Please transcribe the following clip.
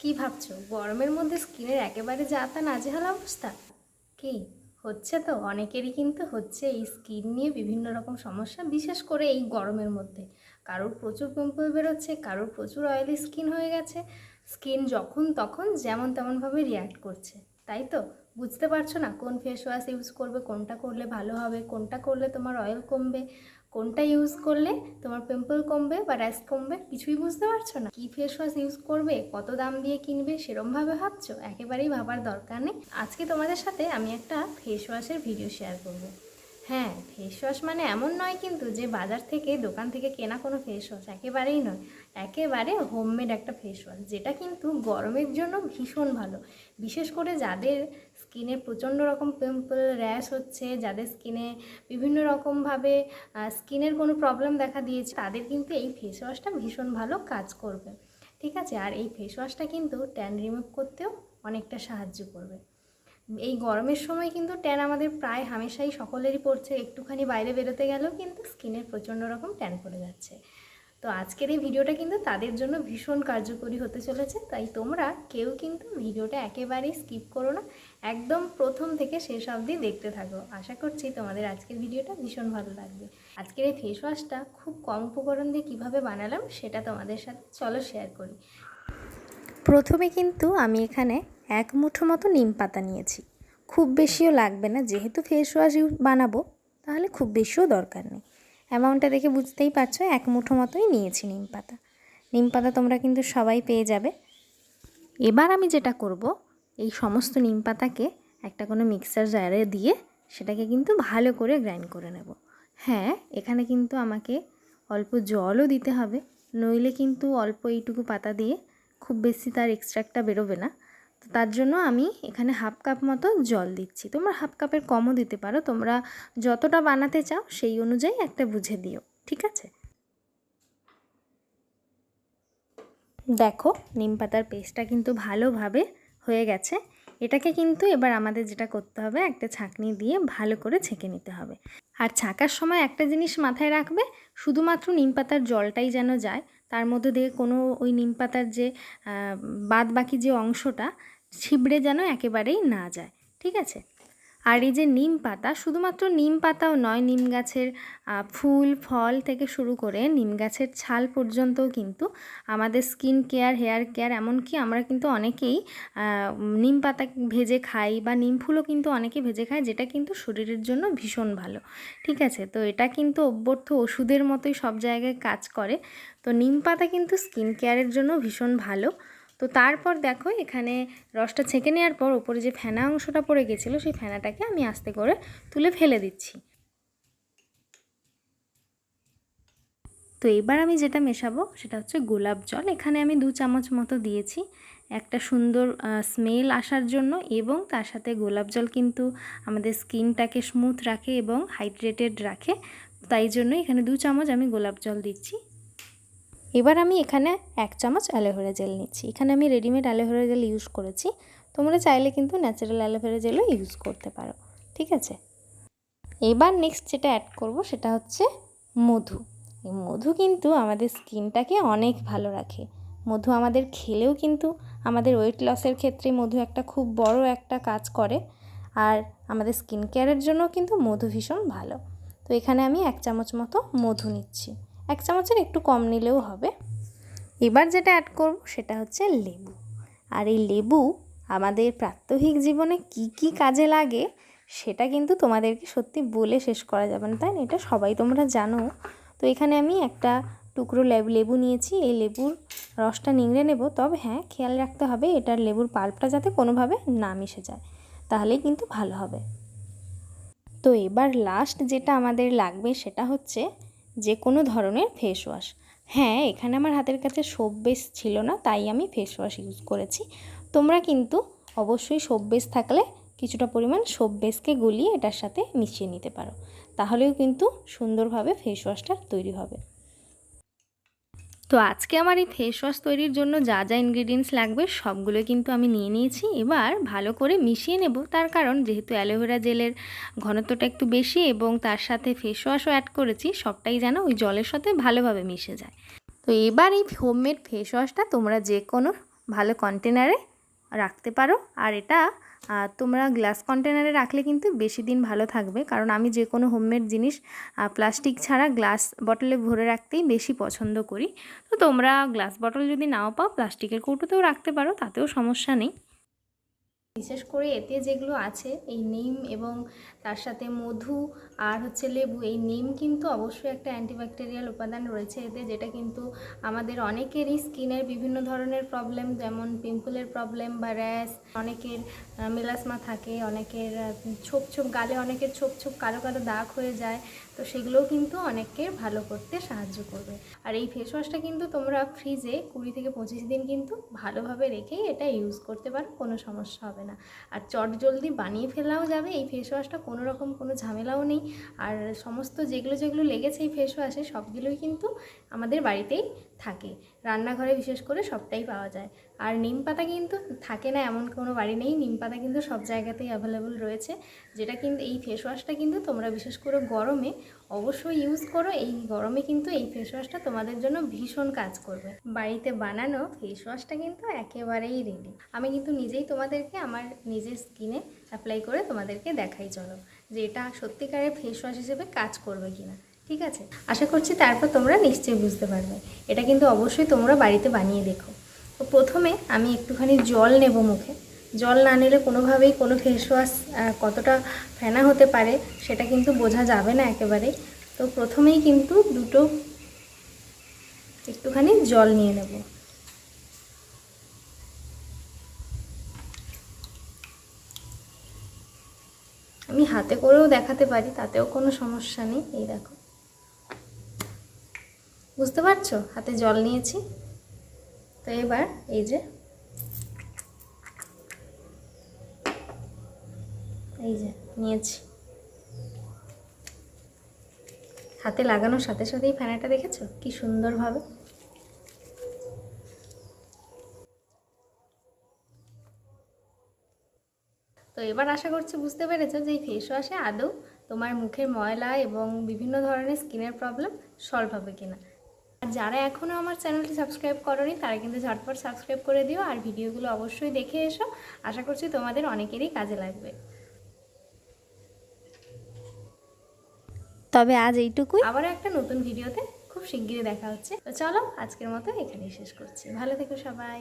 কি ভাবছ? গরমের মধ্যে স্কিনের একেবারে যা তা নাজেহাল অবস্থা? কি? হচ্ছে তো, অনেকেরই কিন্তু হচ্ছে এই স্কিন নিয়ে বিভিন্ন রকম সমস্যা, বিশেষ করে এই গরমের মধ্যে। কারোর প্রচুর পিম্পল বেরোচ্ছে, কারোর প্রচুর অয়েলি স্কিন হয়ে গেছে। স্কিন যখন তখন যেমন তেমনভাবে রিয়্যাক্ট করছে, তাই তো? বুঝতে পারছ না কোন ফেস ওয়াশ ইউজ করবে, কোনটা করলে ভালো হবে, কোনটা করলে তোমার অয়েল কমবে? কোনটা ইউজ করলে তোমার পিম্পল কমবে বা র্যাশ কমবে কিছুই বুঝতে পারছ না? কি ফেস ওয়াশ ইউজ করবে, কত দাম দিয়ে কিনবে সেরমভাবে ভাবছ? একেবারেই ভাবার দরকার নেই। আজকে তোমাদের সাথে আমি একটা ফেস ওয়াশের ভিডিও শেয়ার করব। হ্যাঁ ফেস ওয়াশ মানে এমন নয় কিন্তু যে বাজার থেকে, দোকান থেকে কেনা কোনো ফেস ওয়াশ একেবারেই নয়। একেবারে হোমমেড একটা ফেস ওয়াশ যেটা কিন্তু গরমের জন্য ভীষণ ভালো। বিশেষ করে যাদের স্কিনে প্রচণ্ড রকম পিম্পল র্যাশ হচ্ছে, যাদের স্কিনে বিভিন্ন রকমভাবে স্কিনের কোনো প্রবলেম দেখা দিয়েছে, তাদের কিন্তু এই ফেস ওয়াশটা ভীষণ ভালো কাজ করবে। ঠিক আছে? আর এই ফেস ওয়াশটা কিন্তু ট্যান রিমুভ করতেও অনেকটা সাহায্য করবে। এই গরমের সময় কিন্তু ট্যান আমাদের প্রায় হামেশাই সকলেরই পড়ছে। একটুখানি বাইরে বেরোতে গেলেও কিন্তু স্কিনের প্রচণ্ড রকম ট্যান পড়ে যাচ্ছে। তো আজকের এই ভিডিওটা কিন্তু তাদের জন্য ভীষণ কার্যকরী হতে চলেছে। তাই তোমরা কেউ কিন্তু ভিডিওটা একেবারেই স্কিপ করো না। একদম প্রথম থেকে শেষ অবধি দেখতে থাকো। আশা করছি তোমাদের আজকের ভিডিওটা ভীষণ ভালো লাগবে। আজকের এই ফেস ওয়াশটা খুব কম উপকরণ দিয়ে কীভাবে বানালাম সেটা তোমাদের সাথে চলো শেয়ার করি। প্রথমে কিন্তু আমি এখানে এক মুঠো মতো নিম পাতা নিয়েছি। খুব বেশিও লাগবে না, যেহেতু ফেস ওয়াশ বানাবো, তাহলে খুব বেশিও দরকার নেই। অ্যামাউন্টটা দেখে বুঝতেই পারছ, এক মুঠো মতোই নিয়েছি নিম পাতা। নিম পাতা তোমরা কিন্তু সবাই পেয়ে যাবে। এবার আমি যেটা করব, এই সমস্ত নিম পাতাকে একটা কোনো মিক্সার জারে দিয়ে সেটাকে কিন্তু ভালো করে গ্রাইন্ড করে নেব। হ্যাঁ এখানে কিন্তু আমাকে অল্প জলও দিতে হবে, নইলে কিন্তু অল্প এইটুকু পাতা দিয়ে খুব বেশি তার এক্সট্রাক্টটা বেরোবে না। তার জন্য আমি এখানে হাফ কাপ মতো জল দিচ্ছি। তোমরা হাফ কাপের কমও দিতে পারো, তোমরা যতটা বানাতে চাও সেই অনুযায়ী একটা বুঝে দিও, ঠিক আছে? দেখো, নিম পাতার পেস্টটা কিন্তু ভালোভাবে হয়ে গেছে। এটাকে কিন্তু এবার আমাদের যেটা করতে হবে, একটা ছাঁকনি দিয়ে ভালো করে ছেঁকে নিতে হবে। আর ছাঁকার সময় একটা জিনিস মাথায় রাখবে, শুধুমাত্র নিম পাতার জলটাই যেন যায়, তার মধ্যে দিয়ে কোনো ওই নিম পাতার যে বাদ বাকি যে অংশটা ছিবড়ে যেন একেবারেই না যায়, ঠিক আছে? আর এই যে নিম পাতা, শুধুমাত্র নিম পাতাও নয়, নিম গাছের ফুল, ফল থেকে শুরু করে নিম গাছের ছাল পর্যন্তও কিন্তু আমাদের স্কিন কেয়ার, হেয়ার কেয়ার, এমনকি আমরা কিন্তু অনেকেই নিম পাতা ভেজে খাই বা নিম ফুলও কিন্তু অনেকে ভেজে খায়, যেটা কিন্তু শরীরের জন্য ভীষণ ভালো, ঠিক আছে? তো এটা কিন্তু অভ্যর্থ ওষুধের মতোই সব জায়গায় কাজ করে। তো নিম পাতা কিন্তু স্কিন কেয়ারের জন্য ভীষণ ভালো। তো তারপর দেখো এখানে রসটা ছেঁকে নেওয়ার পর ওপরে যে ফেনা অংশটা পড়ে গেছিল, সেই ফেনাটাকে আমি আস্তে করে তুলে ফেলে দিচ্ছি। তো এবার আমি যেটা মেশাবো সেটা হচ্ছে গোলাপ জল। এখানে আমি দু চামচ মতো দিয়েছি একটা সুন্দর স্মেল আসার জন্য এবং তার সাথে গোলাপ জল কিন্তু আমাদের স্কিনটাকে স্মুথ রাখে এবং হাইড্রেটেড রাখে। তাই জন্য এখানে দু চামচ আমি গোলাপ জল দিচ্ছি। এবার আমি এখানে এক চামচ অ্যালোভেরা জেল নিচ্ছি। এখানে আমি রেডিমেড অ্যালোভেরা জেল ইউজ করেছি। তোমরা চাইলে কিন্তু ন্যাচারাল অ্যালোভেরা জেলও ইউজ করতে পারো। ঠিক আছে? এবার নেক্সট যেটা অ্যাড করব সেটা হচ্ছে মধু। এই মধু কিন্তু আমাদের স্কিনটাকে অনেক ভালো রাখে। মধু আমাদের খেলেও কিন্তু আমাদের ওয়েট লসের ক্ষেত্রে মধু একটা খুব বড় একটা কাজ করে। আর আমাদের স্কিন কেয়ারের জন্য কিন্তু মধু ভীষণ ভালো। তো এখানে আমি এক চামচ মতো মধু নিচ্ছি। এক চামচের একটু কম নিলেও হবে। এবার যেটা অ্যাড করব সেটা হচ্ছে লেবু। আর এই লেবু আমাদের প্রাত্যহিক জীবনে কি কি কাজে লাগে সেটা কিন্তু তোমাদেরকে সত্যি বলে শেষ করা যাবে না, তাই না? এটা সবাই তোমরা জানো। তো এখানে আমি একটা টুকরো লেবু লেবু নিয়েছি। এই লেবুর রসটা নিংড়ে নেব। তবে হ্যাঁ খেয়াল রাখতে হবে, এটার লেবুর পাল্পটা যাতে কোনোভাবে না মিশে যায়, তাহলেই কিন্তু ভালো হবে। তো এবার লাস্ট যেটা আমাদের লাগবে সেটা হচ্ছে যে কোনো ধরনের ফেস ওয়াশ হ্যাঁ এখানে আমার হাতের কাছে সোপ বেস ছিল না, তাই আমি ফেস ওয়াশ ইউজ করেছি। তোমরা কিন্তু অবশ্যই সোপ বেস থাকলে কিছুটা পরিমাণ সোপ বেসকে গুলিয়ে এটার সাথে মিশিয়ে নিতে পারো। তাহলেও কিন্তু সুন্দরভাবে ফেস ওয়াশটা তৈরি হবে। তো আজকে আমার এই ফেস ওয়াশ তৈরির জন্য যা যা ইনগ্রিডিয়েন্টস লাগবে সবগুলো কিন্তু আমি নিয়ে নিয়েছি। এবার ভালো করে মিশিয়ে নেব। তার কারণ যেহেতু অ্যালোভেরা জেলের ঘনত্বটা একটু বেশি এবং তার সাথে ফেস ওয়াশও অ্যাড করেছি, সবটাই যেন ওই জলের সাথে ভালোভাবে মিশে যায়। তো এবার এই হোমমেড ফেস ওয়াশটা তোমরা যে কোনো ভালো কন্টেনারে রাখতে পারো। আর এটা আহ, তোমরা গ্লাস কন্টেনারে রাখলে কিন্তু বেশি দিন ভালো থাকবে। কারণ আমি যে কোনো হোমমেড জিনিস প্লাস্টিক ছাড়া গ্লাস বটলে ভরে রাখতেই বেশি পছন্দ করি। তো তোমরা গ্লাস বটল যদি নাও পাও প্লাস্টিকের কৌটোতেও রাখতে পারো তাতেও সমস্যা নেই। বিশেষ করে এতে যেগুলো আছে এই নিম এবং তার সাথে মধু আর হচ্ছে লেবু এই নিম কিন্তু অবশ্যই একটা অ্যান্টিব্যাকটেরিয়াল উপাদান রয়েছে এতে যেটা কিন্তু আমাদের অনেকেরই স্কিনের বিভিন্ন ধরনের প্রবলেম যেমন পিম্পলের প্রবলেম বা র্যাশ অনেকের মেলাসমা থাকে, অনেকের ছোপ ছোপ গালে অনেকের ছোপ ছোপ কালো কালো দাগ হয়ে যায়, তো সেগুলোও কিন্তু অনেকের ভালো করতে সাহায্য করবে। আর এই ফেস ওয়াশটা কিন্তু তোমরা ফ্রিজে কুড়ি থেকে পঁচিশ দিন কিন্তু ভালোভাবে রেখেই এটা ইউজ করতে পারো, কোনো সমস্যা হবে না। আর চট জলদি বানিয়ে ফেলাও যাবে, এই ফেস ওয়াশটা কোনো রকম কোনো ঝামেলাও নেই। আর সমস্ত যেগুলো যেগুলো লেগেছে এই ফেস ওয়াশে সবগুলোই কিন্তু আমাদের বাড়িতেই থাকে। রান্নাঘরে বিশেষ করে সবটাই পাওয়া যায়। আর নিম পাতা কিন্তু থাকে না, এমন কোনো বাড়ি নেই। নিম পাতা কিন্তু সব জায়গাতেই অ্যাভেলেবল রয়েছে। যেটা কিন্তু এই ফেস ওয়াশটা কিন্তু তোমরা বিশেষ করে গরমে অবশ্যই ইউজ করো। এই গরমে কিন্তু এই ফেস ওয়াশটা তোমাদের জন্য ভীষণ কাজ করবে। বাড়িতে বানানো ফেস ওয়াশটা কিন্তু একেবারেই রেডি আমি কিন্তু নিজেই তোমাদেরকে আমার নিজের স্কিনে অ্যাপ্লাই করে তোমাদেরকে দেখাই, চলো। যে এটা সত্যিকারের ফেস ওয়াশ হিসেবে কাজ করবে কিনা। ঠিক আছে? আশা করছি তারপর তোমরা নিশ্চয়ই বুঝতে পারবে। এটা কিন্তু অবশ্যই তোমরা বাড়িতে বানিয়ে দেখো। তো প্রথমে আমি একটুখানি জল নেব মুখে। জল না নিলে কোনোভাবেই কোনো ফেস ওয়াশ কতটা ফেনা হতে পারে সেটা কিন্তু বোঝা যাবে না একেবারেই। তো প্রথমেই কিন্তু দুটো একটুখানি জল নিয়ে নেব। আমি হাতে করেও দেখাতে পারি, তাতেও কোনো সমস্যা নেই। এই দেখো। বুঝতে পারছ? হাতে জল নিয়েছি। তো এবার এই যে এই যে নিয়েছি। হাতে লাগানোর সাথে সাথেই ফ্যানাটা দেখেছ? কি সুন্দরভাবে। তো এবার আশা করছি বুঝতে পেরেছ যে এই ফেস ওয়াশে আদৌ তোমার মুখের ময়লা এবং বিভিন্ন ধরনের স্কিনের প্রবলেম সলভ হবে কিনা। আর যারা এখনও আমার চ্যানেলটি সাবস্ক্রাইব করনি তারা কিন্তু ঝটপট সাবস্ক্রাইব করে দিও আর ভিডিওগুলো অবশ্যই দেখে এসো। আশা করছি তোমাদের অনেকেরই কাজে লাগবে। তবে আজ এইটুকুই। আবারও একটা নতুন ভিডিওতে খুব শিগগিরই দেখা হচ্ছে। তো চলো আজকের মতো এখানেই শেষ করছি। ভালো থেকো সবাই।